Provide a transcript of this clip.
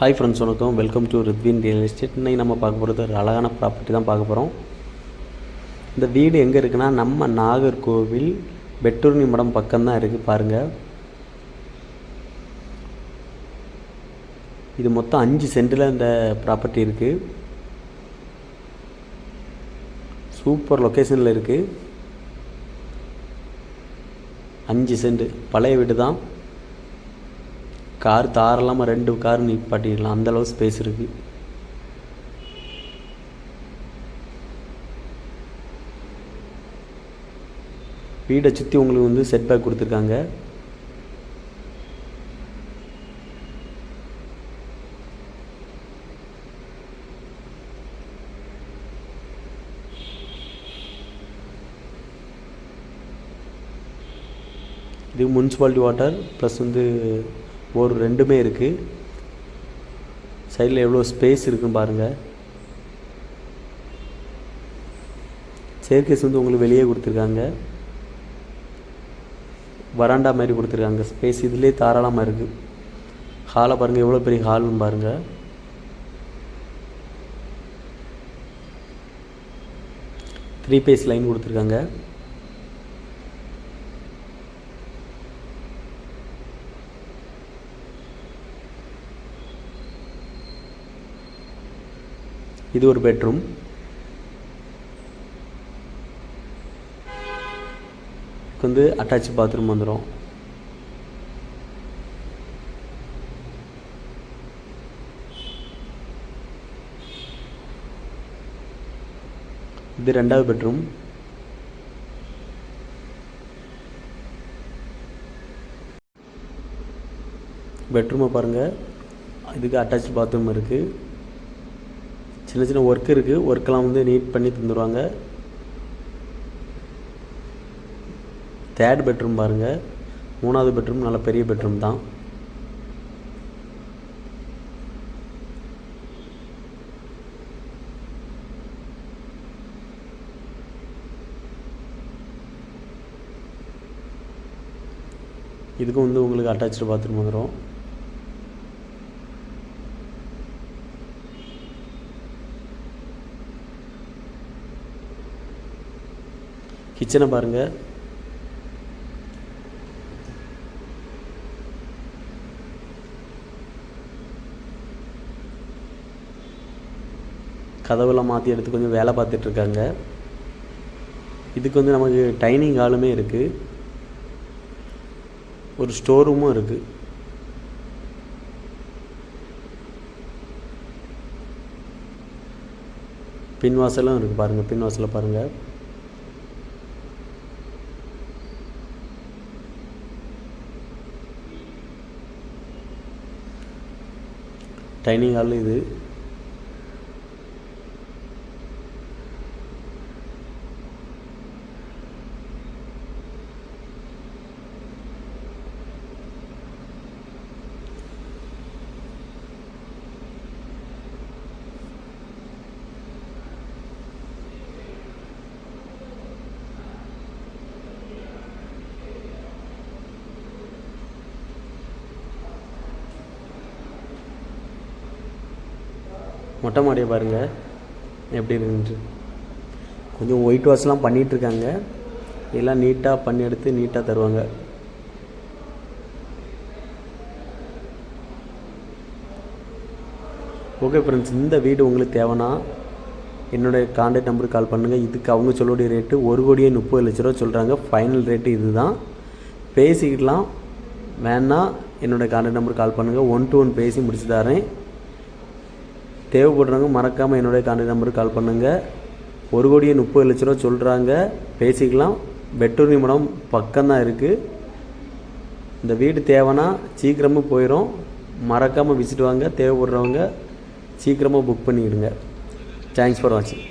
Hi friends வணக்கம். Welcome to Rithvin real estate இன்னைக்கு நம்ம பார்க்க போகிறது ஒரு அழகான ப்ராப்பர்ட்டி தான் பார்க்க போகிறோம் இந்த வீடு எங்கே இருக்குன்னா நம்ம நாகர்கோவில் பெட்டூர்னி மடம் பக்கம்தான் இருக்குது பாருங்கள் இது மொத்தம் அஞ்சு சென்டில் இந்த ப்ராப்பர்ட்டி இருக்குது சூப்பர் லொக்கேஷனில் இருக்குது அஞ்சு சென்ட் பழைய வீடு தான். கார் தாராளமாக ரெண்டு கார் நிப்பாட்டிடலாம். அந்தளவு ஸ்பேஸ் இருக்குது வீடை சுற்றி உங்களுக்கு வந்து செட் பேக் கொடுத்துருக்காங்க. இது முன்சிபாலிட்டி வாட்டர் ப்ளஸ் வந்து ஒரு ரெண்டுமே இருக்குது சைடில் எவ்வளோ ஸ்பேஸ் இருக்குன்னு பாருங்கள் சேர்க்கேஸ் வந்து உங்களுக்கு வெளியே கொடுத்துருக்காங்க. வராண்டா மாதிரி கொடுத்துருக்காங்க. ஸ்பேஸ் இதுலேயே தாராளமாக இருக்குது ஹாலை பாருங்கள் எவ்வளோ பெரிய ஹால்னு பாருங்கள் த்ரீ பேஸ் லைன் கொடுத்துருக்காங்க. இது ஒரு பெட்ரூம் இதுக்கு வந்து அட்டாச் பாத்ரூம் வந்துடும் இது ரெண்டாவது பெட்ரூம் பெட்ரூமை பாருங்கள் இதுக்கு அட்டாச் பாத்ரூம் இருக்குது சின்ன சின்ன ஒர்க் இருக்குது ஒர்க்கெல்லாம் வந்து நீட் பண்ணி தந்துடுவாங்க தேர்ட் பெட்ரூம் பாருங்கள் மூணாவது பெட்ரூம் நல்ல பெரிய பெட்ரூம் தான். இதுக்கும் வந்து உங்களுக்கு அட்டாச்சு பாத்ரூம் வந்துடும் கிச்சனை பாருங்கள் கதவெல்லாம் மாற்றி எடுத்து கொஞ்சம் வேலை பார்த்துட்ருக்காங்க இதுக்கு வந்து நமக்கு டைனிங் ஹாலுமே இருக்குது ஒரு ஸ்டோர் ரூமும் இருக்குது பின்வாசலும் இருக்குது பாருங்கள் பின்வாசலை பாருங்கள் டைனிங் ஹால் இது மொட்டை மாடியை பாருங்கள் எப்படி இருக்குன்ட்டு. கொஞ்சம் ஒயிட் வாஷ்லாம் பண்ணிகிட்ருக்காங்க எல்லாம் நீட்டாக பண்ணி எடுத்து நீட்டாக தருவாங்க. ஓகே ஃப்ரெண்ட்ஸ் இந்த வீடு உங்களுக்கு தேவைன்னா என்னுடைய காண்டாக்ட் நம்பருக்கு கால் பண்ணுங்கள் இதுக்கு அவங்க சொல்லக்கூடிய ரேட்டு ஒரு கோடியே முப்பது லட்ச ரூபா சொல்கிறாங்க ஃபைனல் ரேட்டு இது தான் பேசிக்கிடலாம். வேணால் என்னுடைய காண்டாக்ட் நம்பருக்கு கால் பண்ணுங்கள் ஒன் டு ஒன் பேசி முடிச்சு தரேன். தேவைப்படுறவங்க மறக்காமல் என்னுடைய கான்டாக்ட் நம்பருக்கு கால் பண்ணுங்கள் ஒரு கோடியே முப்பது லட்ச ரூபா சொல்கிறாங்க பேசிக்கலாம். வெட்டூர் நிமிடம் பக்கம்தான் இருக்குது இந்த வீடு தேவைன்னா சீக்கிரமாக போயிடும் மறக்காமல் விசிட் வாங்க. தேவைப்படுறவங்க சீக்கிரமாக புக் பண்ணிவிடுங்க தேங்க்ஸ் ஃபார் வாட்சிங்